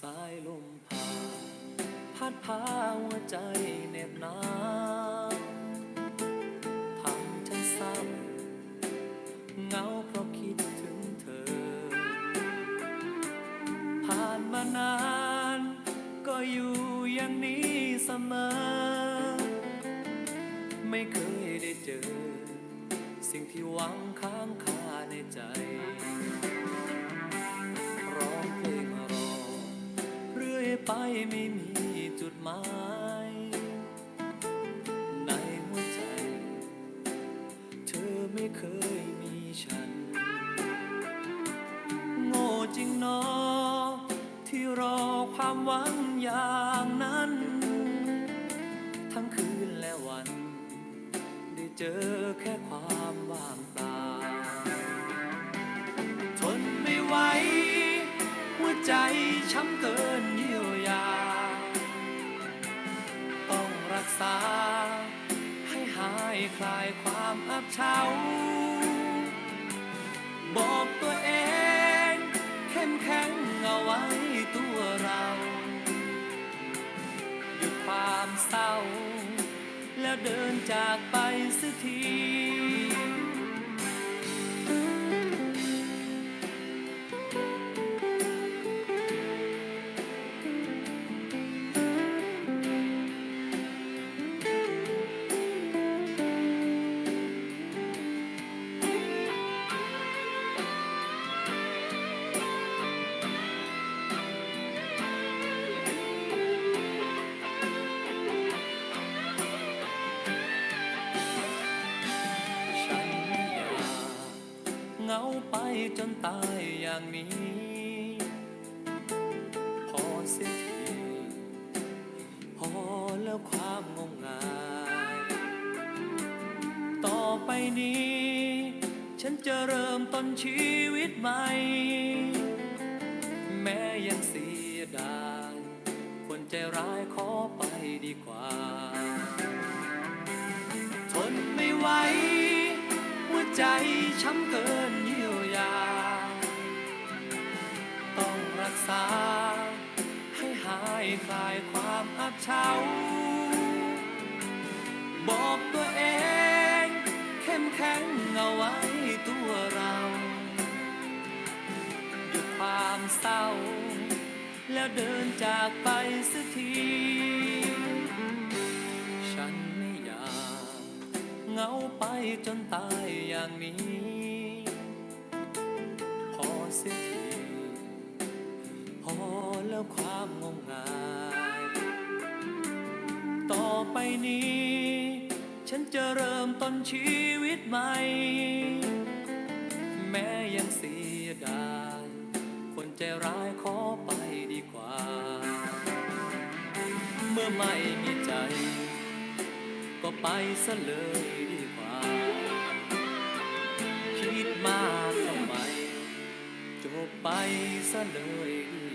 สายลมผ่าน พัดพาหัวใจเหน็บหนาวทำฉันเศร้าเหงาเพราะคิดถึงเธอ ผ่านมานาน ก็อยู่อย่างนี้เสมอ ไม่เคยได้เจอ สิ่งที่หวังค้างคาในใจ ไม่มีจุดหมาย ในหัวใจ เธอไม่เคยมีฉัน โง่จริงหนอที่รอความหวังอย่างนั้น ทั้งคืนและวัน ได้เจอแค่ความว่างเปล่า กษา ให้หายคลายความอับเฉาบอกตัวเอง เข้มแข็งเอาไว้ตัวเรา หยุดความเศร้า แล้วเดินจากไปสักที จนตายอย่างนี้ พอเสียทีพอแล้วความงมงาย ต่อไปนี้ ฉันจะเริ่มต้นชีวิตใหม่ แม้ยังเสียดายคนใจร้ายขอไปดีกว่า ทนไม่ไหวหัวใจช้ำเกิน รักษา ให้หายคลายความอับเฉาบอกตัวเอง เข้มแข็งเอาไว้ตัวเราหยุดความเศร้า แล้วเดินจากไปสักที ฉันไม่อยากเหงาไปจนตายอย่างนี้ พอเสียที แล้วความงมงายต่อไปนี้ ฉันจะเริ่มต้นชีวิตใหม่ แม้ยังเสียดายคนใจร้ายขอไปดีกว่า เมื่อไม่มีใจ ก็ไปซะเลยดีกว่า คิดมากทำไมจบไปซะเลยดี